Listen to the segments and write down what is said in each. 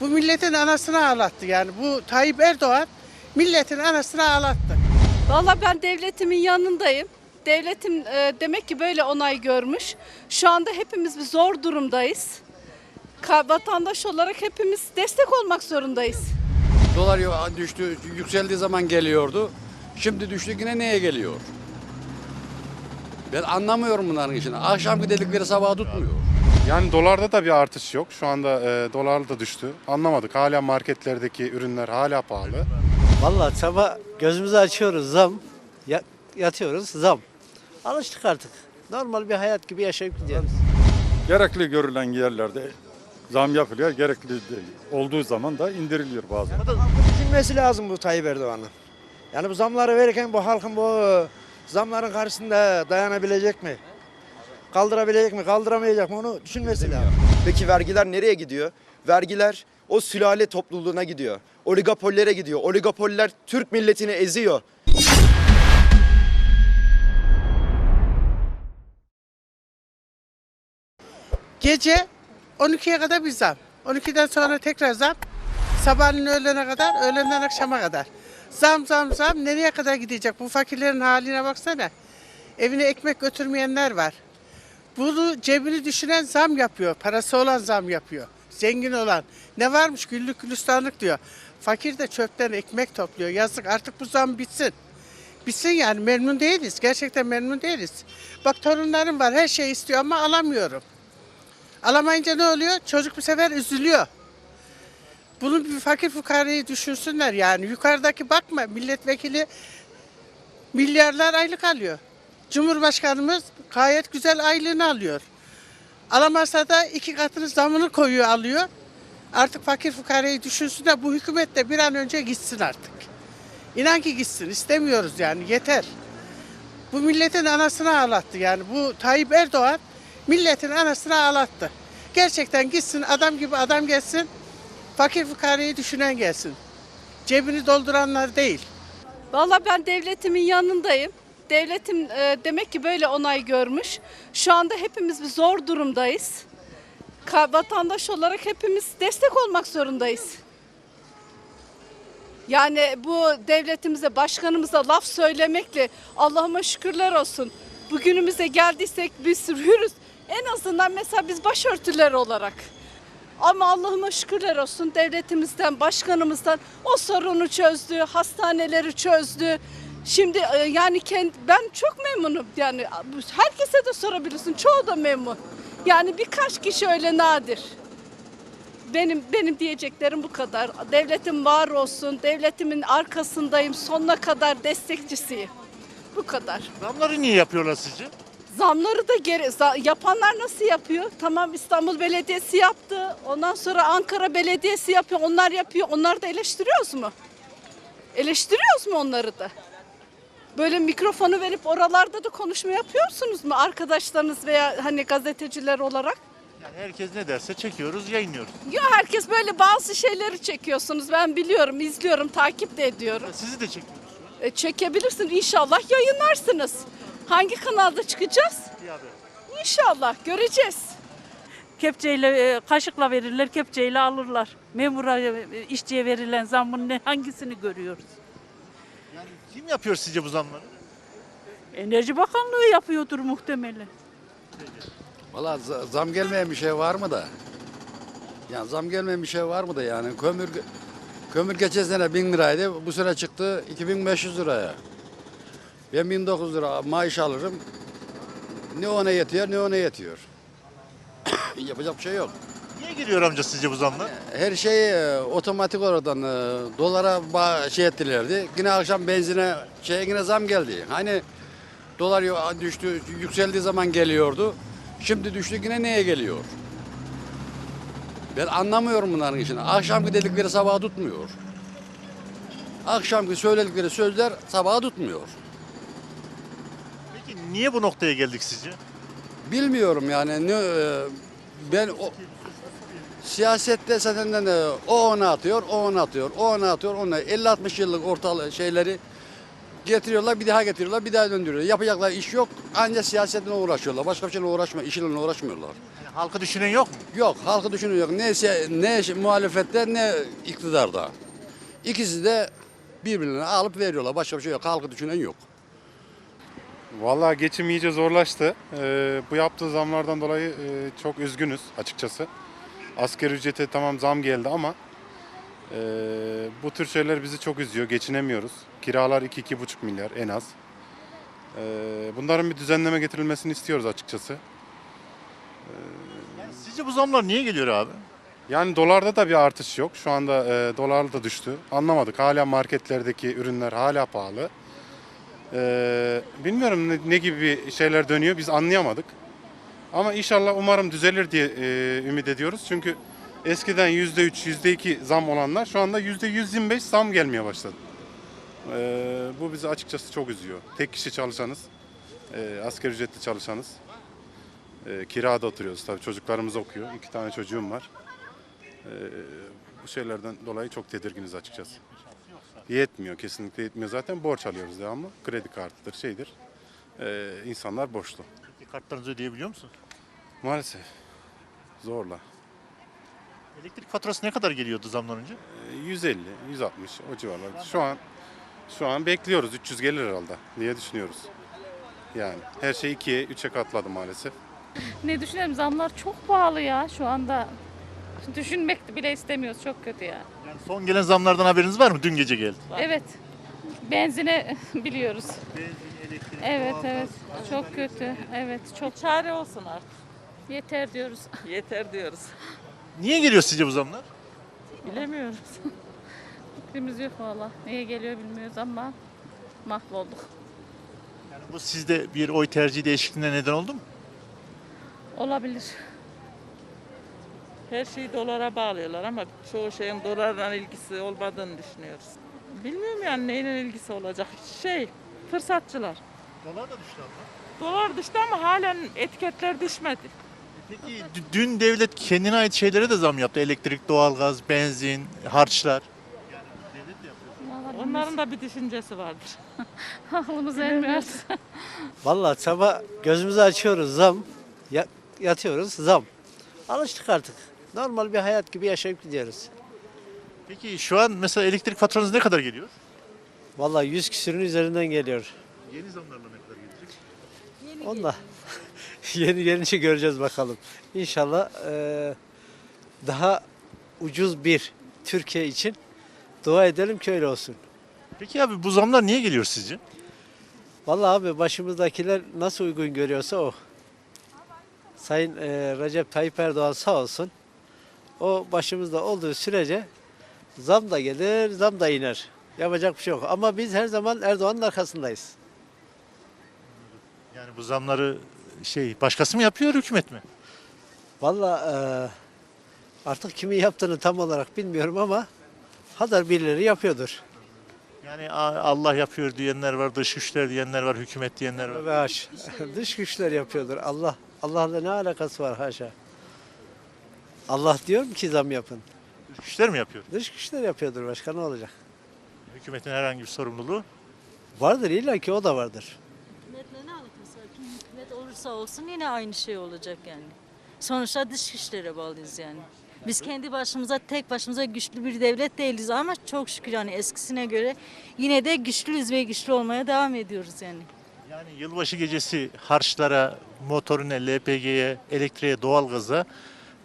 Bu milletin anasını ağlattı yani. Bu Tayyip Erdoğan milletin anasını ağlattı. Valla ben devletimin yanındayım. Devletim e, demek ki böyle onay görmüş. Şu anda hepimiz bir zor durumdayız. Ka- vatandaş olarak hepimiz destek olmak zorundayız. Dolar yo- düştü, yükseldiği zaman geliyordu. Şimdi düştü yine neye geliyor? Ben anlamıyorum bunların işini. Akşamki dedikleri sabaha tutmuyor. Yani dolarda da bir artış yok. Şu anda e, dolar da düştü. Anlamadık. Hala marketlerdeki ürünler hala pahalı. Vallahi sabah gözümüzü açıyoruz zam. Ya- yatıyoruz zam. Alıştık artık. Normal bir hayat gibi yaşayıp gidiyoruz. Gerekli görülen yerlerde zam yapılıyor. Gerekli değil. olduğu zaman da indiriliyor bazen. Düşünmesi lazım bu Tayyip Erdoğan'ın. Yani bu zamları verirken bu halkın bu zamların karşısında dayanabilecek mi? Kaldırabilecek mi? Kaldıramayacak mı? Onu düşünmesi lazım. Peki vergiler nereye gidiyor? Vergiler o sülale topluluğuna gidiyor. Oligopollere gidiyor. Oligopoller Türk milletini eziyor. Gece 12'ye kadar bir zam. 12'den sonra tekrar zam. Sabahleyin öğlene kadar, öğlenden akşama kadar. Zam zam zam nereye kadar gidecek? Bu fakirlerin haline baksana. Evine ekmek götürmeyenler var. Bunu cebini düşünen zam yapıyor. Parası olan zam yapıyor. Zengin olan. Ne varmış güllük gülistanlık diyor. Fakir de çöpten ekmek topluyor. Yazık artık bu zam bitsin. Bitsin yani memnun değiliz. Gerçekten memnun değiliz. Bak torunlarım var her şey istiyor ama alamıyorum. Alamayınca ne oluyor? Çocuk bu sefer üzülüyor. Bunu bir fakir fukarayı düşünsünler yani. Yukarıdaki bakma milletvekili milyarlar aylık alıyor. Cumhurbaşkanımız gayet güzel aylığını alıyor. Alamazsa da iki katını zamını koyuyor alıyor. Artık fakir fukarayı düşünsünler. Bu hükümet de bir an önce gitsin artık. İnan ki gitsin. istemiyoruz yani yeter. Bu milletin anasını ağlattı yani. Bu Tayyip Erdoğan milletin anasını ağlattı. Gerçekten gitsin adam gibi adam gelsin. Fakir fukarayı düşünen gelsin. Cebini dolduranlar değil. Valla ben devletimin yanındayım. Devletim e, demek ki böyle onay görmüş. Şu anda hepimiz bir zor durumdayız. Ka- vatandaş olarak hepimiz destek olmak zorundayız. Yani bu devletimize, başkanımıza laf söylemekle Allah'ıma şükürler olsun. Bugünümüze geldiysek biz hürüz. En azından mesela biz başörtüler olarak. Ama Allah'ıma şükürler olsun devletimizden, başkanımızdan o sorunu çözdü, hastaneleri çözdü. Şimdi e, yani kend, ben çok memnunum. Yani herkese de sorabilirsin. Çoğu da memnun. Yani birkaç kişi öyle nadir. Benim benim diyeceklerim bu kadar. Devletim var olsun. Devletimin arkasındayım. Sonuna kadar destekçisiyim. Bu kadar. Zamları niye yapıyorlar sizce? Zamları da geri za- yapanlar nasıl yapıyor? Tamam İstanbul Belediyesi yaptı. Ondan sonra Ankara Belediyesi yapıyor. Onlar yapıyor. Onları da eleştiriyoruz mu? Eleştiriyoruz mu onları da? Böyle mikrofonu verip oralarda da konuşma yapıyorsunuz mu arkadaşlarınız veya hani gazeteciler olarak? Yani herkes ne derse çekiyoruz, yayınlıyoruz. Yok herkes böyle bazı şeyleri çekiyorsunuz. Ben biliyorum, izliyorum, takip de ediyorum. Sizi de çekiyoruz. E, çekebilirsin inşallah yayınlarsınız. Hangi kanalda çıkacağız? Bir haber. İnşallah göreceğiz. Kepçeyle, e, kaşıkla verirler, kepçeyle alırlar. Memura, e, işçiye verilen zammın ne, hangisini görüyoruz? Yani kim yapıyor sizce bu zamları? Enerji Bakanlığı yapıyordur muhtemelen. Valla za- zam gelmeyen bir şey var mı da? Yani zam gelmeyen bir şey var mı da yani? Kömür kömür geçen sene 1000 liraydı. Bu sene çıktı 2500 liraya. Ben 1900 lira maaş alırım. Ne ona yetiyor ne ona yetiyor. Yapacak bir şey yok. Geliyor amca sizce bu zamlar? Her şey e, otomatik oradan e, dolara ba- şey ettilerdi. Yine akşam benzine şeye yine zam geldi. Hani dolar yo- düştü, yükseldiği zaman geliyordu. Şimdi düştü yine neye geliyor? Ben anlamıyorum bunların işini. Akşamki dedikleri sabaha tutmuyor. Akşamki söyledikleri sözler sabaha tutmuyor. Peki niye bu noktaya geldik sizce? Bilmiyorum yani ne e, ben o siyasette zaten de o ona atıyor, o ona atıyor, o ona atıyor, ona 50-60 yıllık ortalığı şeyleri Getiriyorlar bir daha getiriyorlar bir daha döndürüyorlar. Yapacaklar iş yok ancak siyasetle uğraşıyorlar. Başka bir şeyle uğraşmıyor, işle uğraşmıyorlar. Yani halkı düşünen yok mu? Yok halkı düşünüyor. Ne, siya- ne şey- muhalefette ne iktidarda. İkisi de birbirine alıp veriyorlar. Başka bir şey yok. Halkı düşünen yok. Vallahi geçim iyice zorlaştı. Ee, bu yaptığı zamlardan dolayı e, çok üzgünüz açıkçası. Asgari ücrete tamam zam geldi ama e, bu tür şeyler bizi çok üzüyor. Geçinemiyoruz. Kiralar 2-2,5 milyar en az. E, bunların bir düzenleme getirilmesini istiyoruz açıkçası. Yani sizce bu zamlar niye geliyor abi? Yani dolarda da bir artış yok. Şu anda e, dolar da düştü. Anlamadık. Hala marketlerdeki ürünler hala pahalı. E, bilmiyorum ne, ne gibi bir şeyler dönüyor biz anlayamadık. Ama inşallah umarım düzelir diye e, ümit ediyoruz. Çünkü eskiden %3, %2 zam olanlar şu anda %125 zam gelmeye başladı. E, bu bizi açıkçası çok üzüyor. Tek kişi çalışanız, e, asgari ücretli çalışanız. E, kirada oturuyoruz tabii çocuklarımız okuyor. İki tane çocuğum var. Ee, bu şeylerden dolayı çok tedirginiz açıkçası. Yetmiyor, kesinlikle yetmiyor. Zaten borç alıyoruz devamlı. Kredi kartıdır, şeydir. Ee, insanlar borçlu. Kartlarınızı ödeyebiliyor musunuz? Maalesef. Zorla. Elektrik faturası ne kadar geliyordu zamdan önce? Ee, 150, 160 o civarlarda. Şu an şu an bekliyoruz. 300 gelir herhalde diye düşünüyoruz. Yani her şey 2'ye, 3'e katladı maalesef. Ne düşünelim zamlar çok pahalı ya şu anda. Düşünmek bile istemiyoruz çok kötü ya. Yani son gelen zamlardan haberiniz var mı? Dün gece geldi. Evet. Benzine biliyoruz. Benzin, elektrik, Evet doğalgaz. evet. Çok kötü. Evet çok. çare olsun artık. Yeter diyoruz. Yeter diyoruz. Niye geliyor sizce bu zamlar? Bilemiyoruz. Fikrimiz yok valla. Niye geliyor bilmiyoruz ama mahvolduk. Yani bu sizde bir oy tercihi değişikliğine neden oldu mu? Olabilir. Her şeyi dolara bağlıyorlar ama çoğu şeyin dolarla ilgisi olmadığını düşünüyoruz. Bilmiyorum yani neyle ilgisi olacak. Şey, fırsatçılar. Dolar da düştü abla. Dolar düştü ama halen etiketler düşmedi. Peki d- dün devlet kendine ait şeylere de zam yaptı. Elektrik, doğalgaz, benzin, harçlar. Onların da bir düşüncesi vardır. Aklımız ermiyor. Vallahi sabah gözümüzü açıyoruz zam. Ya- yatıyoruz zam. Alıştık artık. Normal bir hayat gibi yaşayıp gidiyoruz. Peki şu an mesela elektrik faturanız ne kadar geliyor? Vallahi 100 küsürün üzerinden geliyor. Yeni zamlarla ne kadar gelecek? Onunla yeni gelince göreceğiz bakalım. İnşallah eee, daha ucuz bir Türkiye için dua edelim ki öyle olsun. Peki abi bu zamlar niye geliyor sizce? Vallahi abi başımızdakiler nasıl uygun görüyorsa o. Sayın eee, Recep Tayyip Erdoğan sağ olsun. O başımızda olduğu sürece zam da gelir, zam da iner. Yapacak bir şey yok. Ama biz her zaman Erdoğan'ın arkasındayız. Yani bu zamları şey başkası mı yapıyor hükümet mi? Vallahi eee, artık kimin yaptığını tam olarak bilmiyorum ama Hadar birileri yapıyordur. Yani a- Allah yapıyor diyenler var, dış güçler diyenler var, hükümet diyenler var. Ve haş. Dış güçler yapıyordur. Allah Allah'la ne alakası var haşa. Allah diyor mu ki zam yapın? Dış güçler mi yapıyor? Dış güçler yapıyordur başka ne olacak? Hükümetin herhangi bir sorumluluğu. Vardır illa ki o da vardır. Hükümetle ne alakası var? Kim hükümet olursa olsun yine aynı şey olacak yani. Sonuçta dış güçlere bağlıyız yani. Biz kendi başımıza tek başımıza güçlü bir devlet değiliz ama çok şükür yani eskisine göre yine de güçlüyüz ve güçlü olmaya devam ediyoruz yani. Yani yılbaşı gecesi harçlara, motorine, LPG'ye, elektriğe, doğalgaza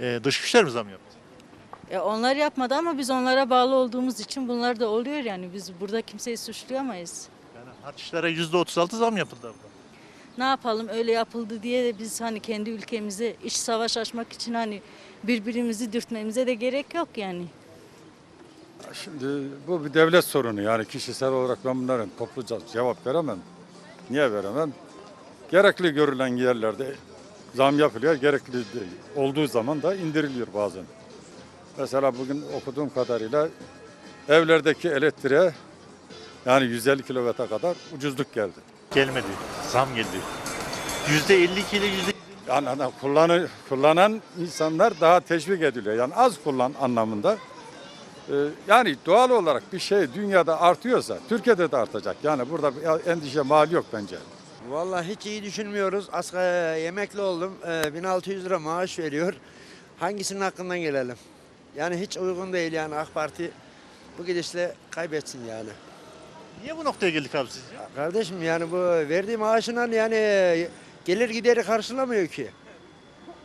e, dış güçler mi zam yaptı? E onlar yapmadı ama biz onlara bağlı olduğumuz için bunlar da oluyor yani. Biz burada kimseyi suçlayamayız. Yani harçlara %36 zam yapıldı abla. Ne yapalım öyle yapıldı diye de biz hani kendi ülkemize iç savaş açmak için hani birbirimizi dürtmemize de gerek yok yani. Şimdi bu bir devlet sorunu yani kişisel olarak ben bunların topluca cevap veremem. Niye veremem? Gerekli görülen yerlerde zam yapılıyor, gerekli olduğu zaman da indiriliyor bazen. Mesela bugün okuduğum kadarıyla evlerdeki elektriğe yani 150 kilovata kadar ucuzluk geldi. Gelmedi. Zam geldi. %52 ile %100 Yani kullanı, kullanan insanlar daha teşvik ediliyor. Yani az kullan anlamında. Ee, Yani doğal olarak bir şey dünyada artıyorsa Türkiye'de de artacak. Yani burada bir endişe mal yok bence. Vallahi hiç iyi düşünmüyoruz. Asgari emekli oldum. Ee, 1600 lira maaş veriyor. Hangisinin hakkından gelelim? Yani hiç uygun değil yani AK Parti bu gidişle kaybetsin yani. Niye bu noktaya geldik abi sizce? Kardeşim yani bu verdiği maaşından yani gelir gideri karşılamıyor ki.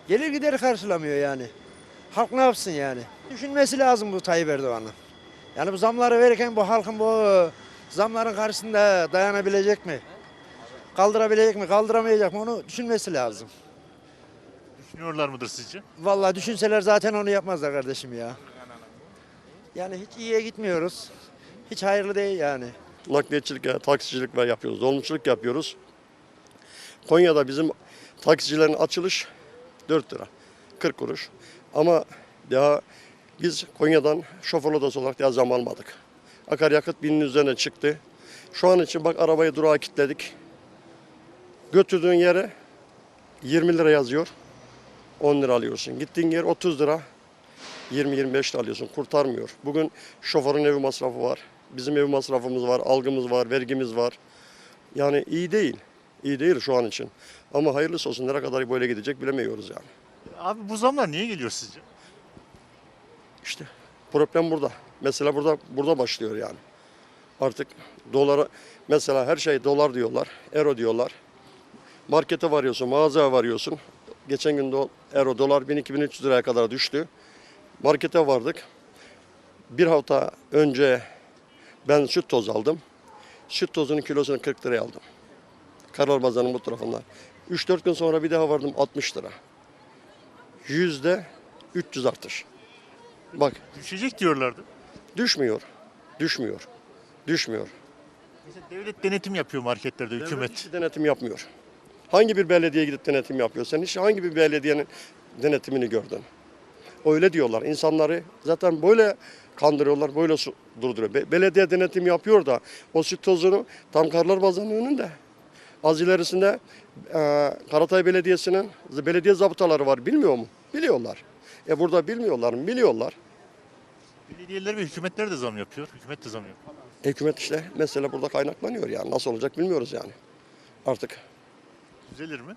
Gelir gideri karşılamıyor yani. Halk ne yapsın yani? Düşünmesi lazım bu Tayyip Erdoğan'ın. Yani bu zamları verirken bu halkın bu zamların karşısında dayanabilecek mi? Kaldırabilecek mi, kaldıramayacak mı onu düşünmesi lazım. Düşünüyorlar mıdır sizce? Vallahi düşünseler zaten onu yapmazlar kardeşim ya. Yani hiç iyiye gitmiyoruz. Hiç hayırlı değil yani. nakliyatçılık, yani taksicilik ve yapıyoruz. Dolmuşçuluk yapıyoruz. Konya'da bizim taksicilerin açılış 4 lira. 40 kuruş. Ama daha biz Konya'dan şoför odası olarak daha zam almadık. Akaryakıt binin üzerine çıktı. Şu an için bak arabayı durağa kilitledik. Götürdüğün yere 20 lira yazıyor. 10 lira alıyorsun. Gittiğin yer 30 lira. 20-25 lira alıyorsun. Kurtarmıyor. Bugün şoförün evi masrafı var. Bizim ev masrafımız var, algımız var, vergimiz var. Yani iyi değil. İyi değil şu an için. Ama hayırlısı olsun. Nereye kadar böyle gidecek bilemiyoruz yani. Abi bu zamlar niye geliyor sizce? İşte problem burada. Mesela burada burada başlıyor yani. Artık dolara mesela her şey dolar diyorlar, euro diyorlar. Markete varıyorsun, mağazaya varıyorsun. Geçen gün de euro dolar 1200-1300 liraya kadar düştü. Markete vardık. Bir hafta önce ben süt toz aldım. Süt tozunun kilosunu 40 liraya aldım. Karalbazan'ın bu tarafından. 3-4 gün sonra bir daha vardım 60 lira. Yüzde 300 artış. Bak Düşecek diyorlardı. Düşmüyor. Düşmüyor. Düşmüyor. Mesela devlet denetim yapıyor marketlerde Devlet hükümet. denetim yapmıyor. Hangi bir belediye gidip denetim yapıyor? Sen hiç hangi bir belediyenin denetimini gördün? Öyle diyorlar. İnsanları zaten böyle kandırıyorlar, böyle durduruyor. Be- belediye denetim yapıyor da o süt tozunu tam Karlar Bazanı'nın önünde. Az ilerisinde e, Karatay Belediyesi'nin belediye zabıtaları var. Bilmiyor mu? Biliyorlar. E burada bilmiyorlar mı? Biliyorlar. Belediyeler ve hükümetler de zam yapıyor. Hükümet de zam yapıyor. Hükümet işte mesele burada kaynaklanıyor yani. Nasıl olacak bilmiyoruz yani. Artık Düzelir mi?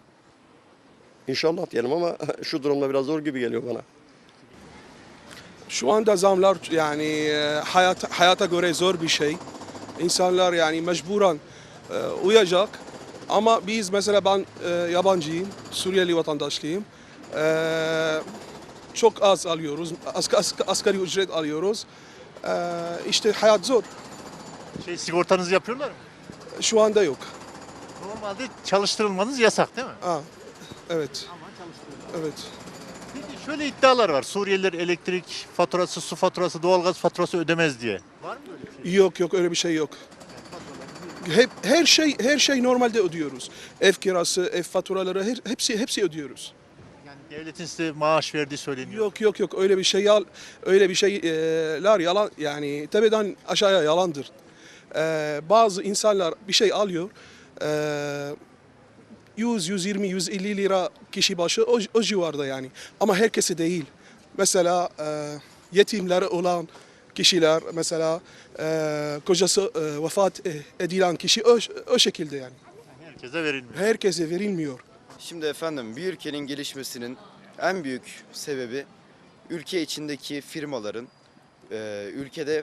inşallah diyelim ama şu durumda biraz zor gibi geliyor bana. Şu anda zamlar yani e, hayat, hayata göre zor bir şey. İnsanlar yani mecburen e, uyacak. Ama biz mesela ben e, yabancıyım, Suriyeli vatandaşlıyım. E, çok az alıyoruz, as, as, asgari ücret alıyoruz. E, işte hayat zor. Şey sigortanızı yapıyorlar mı? Şu anda yok. Normalde çalıştırılmanız yasak değil mi? Ha, evet, Ama çalıştırılıyor. evet. Peki şöyle iddialar var. Suriyeliler elektrik faturası, su faturası, doğalgaz faturası ödemez diye. Var mı böyle bir şey? Yok yok öyle bir şey yok. Hep her şey her şey normalde ödüyoruz. Ev kirası, ev faturaları her, hepsi hepsi ödüyoruz. Yani devletin size maaş verdiği söyleniyor. Yok yok yok öyle bir şey yal öyle bir şeyler yalan yani tepeden aşağıya yalandır. Ee, bazı insanlar bir şey alıyor. Ee, 100, 120, 150 lira kişi başı o, o civarda yani. Ama herkesi değil. Mesela e, yetimleri olan kişiler mesela e, kocası e, vefat e, edilen kişi o, o şekilde yani. Herkese verilmiyor. Herkese verilmiyor. Şimdi efendim bir ülkenin gelişmesinin en büyük sebebi ülke içindeki firmaların e, ülkede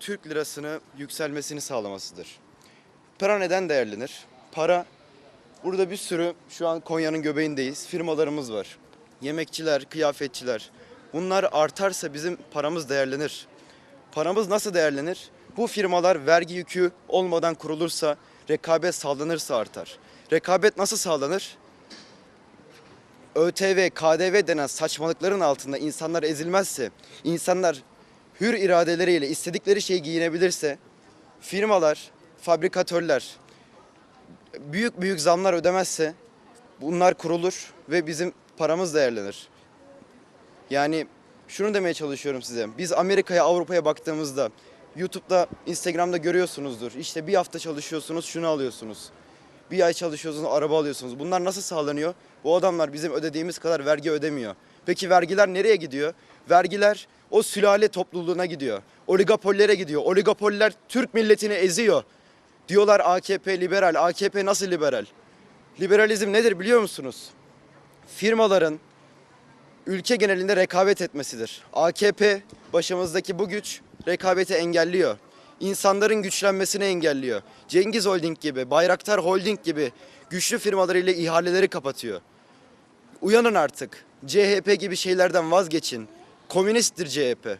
Türk lirasını yükselmesini sağlamasıdır. Para neden değerlenir? Para burada bir sürü şu an Konya'nın göbeğindeyiz. Firmalarımız var. Yemekçiler, kıyafetçiler. Bunlar artarsa bizim paramız değerlenir. Paramız nasıl değerlenir? Bu firmalar vergi yükü olmadan kurulursa, rekabet sağlanırsa artar. Rekabet nasıl sağlanır? ÖTV, KDV denen saçmalıkların altında insanlar ezilmezse, insanlar hür iradeleriyle istedikleri şeyi giyinebilirse, firmalar, fabrikatörler büyük büyük zamlar ödemezse bunlar kurulur ve bizim paramız değerlenir. Yani şunu demeye çalışıyorum size. Biz Amerika'ya, Avrupa'ya baktığımızda YouTube'da, Instagram'da görüyorsunuzdur. İşte bir hafta çalışıyorsunuz, şunu alıyorsunuz. Bir ay çalışıyorsunuz, araba alıyorsunuz. Bunlar nasıl sağlanıyor? Bu adamlar bizim ödediğimiz kadar vergi ödemiyor. Peki vergiler nereye gidiyor? Vergiler o sülale topluluğuna gidiyor. Oligopollere gidiyor. Oligopoller Türk milletini eziyor. Diyorlar AKP liberal. AKP nasıl liberal? Liberalizm nedir biliyor musunuz? Firmaların ülke genelinde rekabet etmesidir. AKP başımızdaki bu güç rekabeti engelliyor. İnsanların güçlenmesini engelliyor. Cengiz Holding gibi, Bayraktar Holding gibi güçlü firmalarıyla ihaleleri kapatıyor. Uyanın artık. CHP gibi şeylerden vazgeçin. Komünisttir CHP.